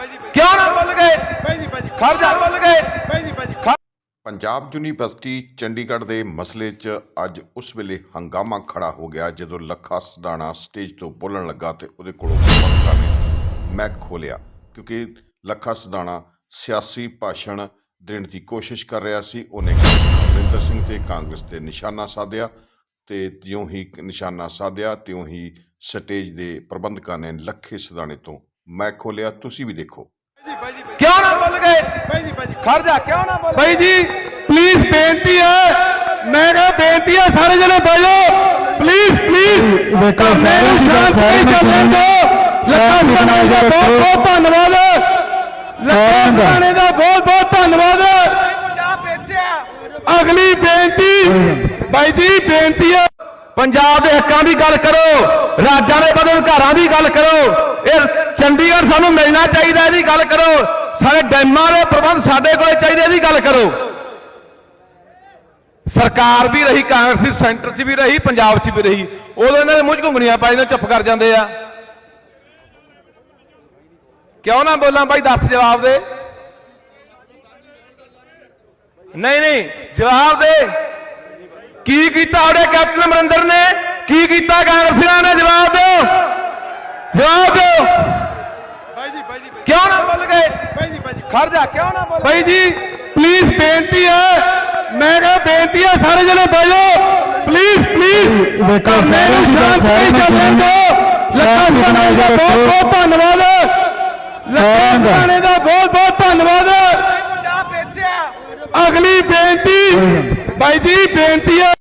ਕਿਉਂ ਨਾ ਬੋਲ ਗਏ? ਖੜ ਜਾ। ਬੋਲ ਗਏ। ਪੰਜਾਬ ਯੂਨੀਵਰਸਿਟੀ ਚੰਡੀਗੜ੍ਹ ਦੇ ਮਸਲੇ 'ਚ ਅੱਜ ਉਸ ਵੇਲੇ ਹੰਗਾਮਾ ਖੜਾ ਹੋ ਗਿਆ ਜਦੋਂ ਲੱਖਾ ਸਦਾਣਾ ਸਟੇਜ ਤੋਂ ਬੋਲਣ ਲੱਗਾ ਤੇ ਉਹਦੇ ਕੋਲੋਂ ਪੱਤਰਕਾਰ ਨੇ ਮੈਕ ਖੋਲਿਆ ਕਿਉਂਕਿ ਲੱਖਾ ਸਦਾਣਾ ਸਿਆਸੀ ਭਾਸ਼ਣ ਦੇਣ ਦੀ ਕੋਸ਼ਿਸ਼ ਕਰ ਰਿਹਾ ਸੀ। ਉਹਨੇ ਅਮਰਿੰਦਰ ਸਿੰਘ ਤੇ ਕਾਂਗਰਸ ਤੇ ਨਿਸ਼ਾਨਾ ਸਾਧਿਆ ਤੇ ਜਿਉਂ ਹੀ ਨਿਸ਼ਾਨਾ ਸਾਧਿਆ ਤਿਉਂ ਹੀ ਸਟੇਜ ਦੇ ਪ੍ਰਬੰਧਕਾਂ ਨੇ ਲੱਖੇ ਸਦਾਣੇ ਤੋਂ ਮੈਕ ਖੋਲਿਆ ਤੁਸੀਂ ਵੀ ਦੇਖੋ। ਕਿਉਂ ਨਾ ਬੋਲ ਗਏ? ਖੜ ਜਾ ਕਿਉਂ ਨਾ ਬੋਲ ਭਾਈ ਜੀ ਪਲੀਜ਼ ਬੇਨਤੀ ਹੈ। ਮੈਂ ਕਹਾਂ ਬੇਨਤੀ ਹੈ ਸਾਰੇ ਜਣੇ ਬਹਿ ਜਾਓ ਪਲੀਜ਼ ਪਲੀਜ਼ ਦੇਖੋ, ਸਾਰੇ ਦੀ ਗੱਲ ਸਾਰੇ ਨੂੰ। ਸੁਣਨ ਦਿਓ। ਲੱਖਾਂ ਦਾ ਨੂੰ ਬਹੁਤ ਬਹੁਤ ਧੰਨਵਾਦ। ਲੱਖਾਂ ਸਾਰੇ ਦਾ। ਦਾ ਬਹੁਤ ਬਹੁਤ ਧੰਨਵਾਦ। ਅਗਲੀ ਬੇਨਤੀ ਬਾਈ ਜੀ ਬੇਨਤੀ ਹੈ। ਪੰਜਾਬ ਦੇ ਹੱਕਾਂ ਦੀ ਗੱਲ ਕਰੋ ਰਾਜਾਂ ਦੇ ਬਦਲ ਘਰਾਂ ਦੀ ਗੱਲ ਚੰਡੀਗੜ੍ਹ ਸਾਨੂੰ ਮਿਲਣਾ ਚਾਹੀਦਾ, ਇਹਦੀ ਗੱਲ ਕਰੋ। ਸਾਡੇ ਡੈਮਾਂ ਦੇ ਪ੍ਰਬੰਧ ਸਾਡੇ ਕੋਲੇ ਚਾਹੀਦੇ, ਇਹਦੀ ਗੱਲ ਕਰੋ। ਸਰਕਾਰ ਵੀ ਰਹੀ, ਕਾਂਗਰਸ ਦੀ ਸੈਂਟਰ 'ਚ ਵੀ ਰਹੀ, ਪੰਜਾਬ 'ਚ ਵੀ ਰਹੀ। ਉਦੋਂ ਇਹਨਾਂ ਦੇ ਮੂੰਹ 'ਚ ਘੁੰਗਣੀਆਂ ਪਾਈ ਨੇ ਚੁੱਪ ਕਰ ਜਾਂਦੇ ਆ। ਕਿਉਂ ਨਾ ਬੋਲਾਂ ਬਾਈ, ਦੱਸ ਜਵਾਬ ਦੇ। ਨਹੀਂ ਨਹੀਂ, ਜਵਾਬ ਦੇ। ਕੀ ਕੀਤਾ ਉਹਦੇ ਕੈਪਟਨ ਅਮਰਿੰਦਰ ਨੇ? ਕੀ ਕੀਤਾ ਕਾਂਗਰਸੀਆਂ ਨੇ? ਜਵਾਬ ਦਿਓ। ਜਵਾਬ ਦਿਓ। ਕਿਉਂ ਨਾ ਬੋਲ ਗਏ? ਖੜ ਜਾ ਕਿਉਂ ਨਾ ਬੋਲ ਬਾਈ ਜੀ ਪਲੀਜ਼ ਬੇਨਤੀ ਹੈ। ਮੈਂ ਕਹਾਂ ਬੇਨਤੀ ਹੈ ਸਾਰੇ ਜਣੇ ਬਹਿ ਜਾਓ। ਪਲੀਜ਼ ਪਲੀਜ਼ ਦੇਖੋ, ਸਾਰੇ ਦੀ ਗੱਲ ਸਾਰੇ ਨੂੰ ਸੁਣਨ ਦਿਓ। ਲੱਖਾਂ ਸਾਰੇ ਸਦਾਣੇ ਦਾ ਬਹੁਤ ਬਹੁਤ ਧੰਨਵਾਦ। ਲੱਖਾਂ ਦਾ ਬਹੁਤ ਬਹੁਤ ਧੰਨਵਾਦ। ਅਗਲੀ ਬੇਨਤੀ ਬਾਈ ਜੀ ਬੇਨਤੀ ਹੈ।